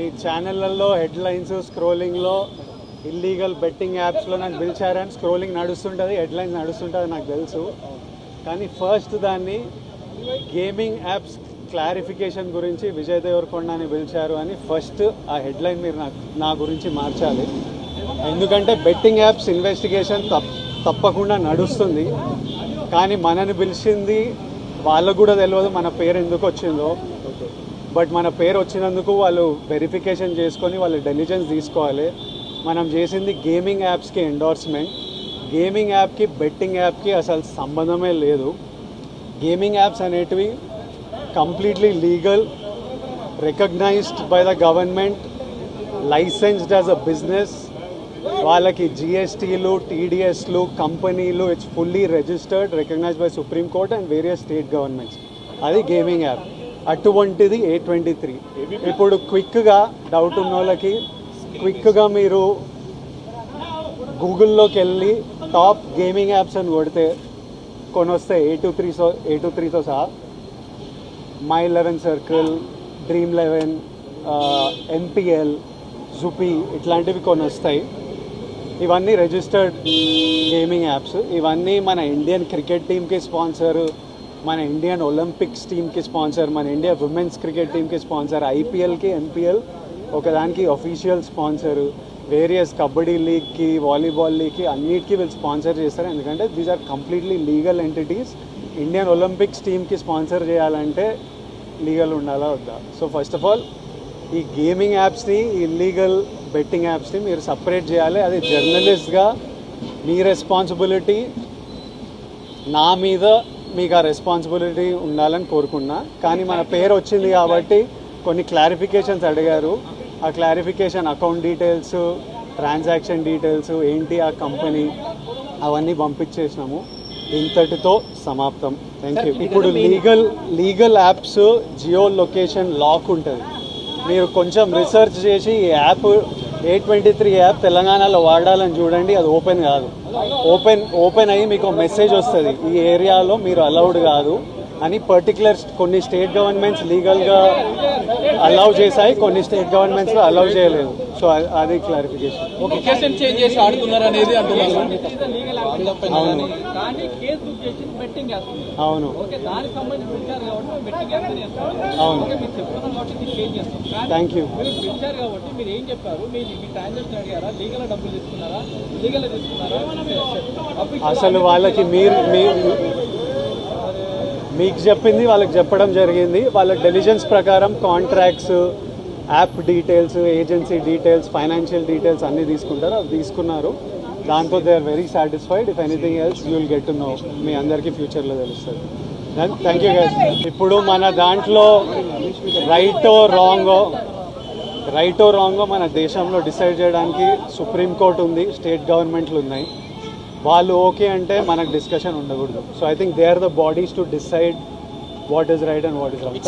మీ ఛానళ్ళల్లో హెడ్లైన్స్ స్క్రోలింగ్లో illegal betting యాప్స్లో నాకు పిలిచారని స్క్రోలింగ్ నడుస్తుంటుంది హెడ్లైన్స్ నడుస్తుంటుంది నాకు తెలుసు. కానీ ఫస్ట్ దాన్ని గేమింగ్ యాప్స్ క్లారిఫికేషన్ గురించి విజయ్ దేవరకొండని పిలిచారు అని ఫస్ట్ ఆ హెడ్లైన్ మీరు నాకు నా గురించి మార్చాలి. ఎందుకంటే బెట్టింగ్ యాప్స్ ఇన్వెస్టిగేషన్ తప్ తప్పకుండా నడుస్తుంది. కానీ మనని పిలిచింది వాళ్ళకు కూడా తెలియదు మన పేరు ఎందుకు వచ్చిందో. బట్ మన పేరు వచ్చినందుకు వాళ్ళు వెరిఫికేషన్ చేసుకొని వాళ్ళు డెలిజెన్స్ తీసుకోవాలి. మనం చేసింది గేమింగ్ యాప్స్కి ఎండోర్స్మెంట్ గేమింగ్ యాప్కి బెట్టింగ్ యాప్కి అసలు సంబంధమే లేదు. గేమింగ్ యాప్స్ అనేటివి completely legal recognised by the government licensed as a business వాళ్ళకి జిఎస్టీలు టీడీఎస్లు కంపెనీలు it's fully registered recognised by supreme court and various state governments అది గేమింగ్ యాప్ అటువంటిది ఏ ట్వంటీ త్రీ ఇప్పుడు క్విక్గా డౌట్ ఉన్న వాళ్ళకి క్విక్గా మీరు గూగుల్లోకి వెళ్ళి టాప్ గేమింగ్ యాప్స్ అని కొడితే కొన్ని వస్తాయి A two three so A two త్రీతో సహా my eleven circle dream eleven MPL Zupee ఇట్లాంటివి కొన్ని వస్తాయి ఇవన్నీ రిజిస్టర్డ్ గేమింగ్ యాప్స్ ఇవన్నీ మన ఇండియన్ క్రికెట్ టీమ్కి స్పాన్సర్ మన ఇండియన్ ఒలింపిక్స్ టీమ్కి స్పాన్సర్ మన ఇండియా ఉమెన్స్ క్రికెట్ టీమ్కి స్పాన్సర్ ఐపీఎల్కి ఎంపీఎల్ ఒకదానికి అఫీషియల్ స్పాన్సర్ వేరియస్ కబడ్డీ లీగ్కి వాలీబాల్ లీగ్కి అన్నిటికీ వీళ్ళు స్పాన్సర్ చేస్తారు. ఎందుకంటే these are completely legal entities Indian Olympics టీమ్కి స్పాన్సర్ చేయాలంటే లీగల్ ఉండాలా వద్దా? సో ఫస్ట్ ఆఫ్ ఆల్ ఈ గేమింగ్ యాప్స్ని ఇల్లీగల్ బెట్టింగ్ యాప్స్ని మీరు సపరేట్ చేయాలి. అది జర్నలిస్ట్గా మీ రెస్పాన్సిబిలిటీ నా మీద మీకు ఆ రెస్పాన్సిబిలిటీ ఉండాలని కోరుకున్నా. కానీ మన పేరు వచ్చింది కాబట్టి కొన్ని క్లారిఫికేషన్స్ అడిగారు. ఆ clarification account details transaction details ఏంటి ఆ కంపెనీ అవన్నీ పంపించేసినాము. ఇంతటితో సమాప్తం. థ్యాంక్ యూ ఇప్పుడు legal legal apps geo location lock ఉంటుంది. మీరు కొంచెం రీసెర్చ్ చేసి ఈ app A twenty three app తెలంగాణలో వాడాలని చూడండి అది ఓపెన్ కాదు. ఓపెన్ ఓపెన్ అయ్యి మీకు మెసేజ్ వస్తుంది. ఈ ఏరియాలో మీరు అలౌడ్ కాదు అని పర్టికులర్ కొన్ని స్టేట్ గవర్నమెంట్స్ లీగల్గా అలౌ చేశాయి కొన్ని స్టేట్ గవర్నమెంట్స్లో అలౌ చేయలేదు. సో అది క్లారిఫికేషన్. లొకేషన్ చేంజ్ చేసి ఆడుతున్నారు అనేది అవును. కానీ కేసు బుక్ చేసి బెట్టింగ్ వేస్తుంది అవును. థ్యాంక్ యూ అసలు వాళ్ళకి మీరు మీ- మీకు చెప్పింది వాళ్ళకి చెప్పడం జరిగింది. వాళ్ళ డెలిజెన్స్ ప్రకారం contracts app details agency details financial details అన్నీ తీసుకుంటారు అవి తీసుకున్నారు. దాంతో they are very satisfied if anything else you will get to know మీ అందరికీ ఫ్యూచర్లో తెలుస్తుంది. థ్యాంక్ యూ గైస్ ఇప్పుడు మన దాంట్లో రైటో రాంగో రైటో రాంగో మన దేశంలో డిసైడ్ చేయడానికి సుప్రీంకోర్టు ఉంది స్టేట్ గవర్నమెంట్లు ఉన్నాయి. వాళ్ళు ఓకే అంటే మనకు డిస్కషన్ ఉండకూడదు. So I think they are the bodies to decide what is right and what is wrong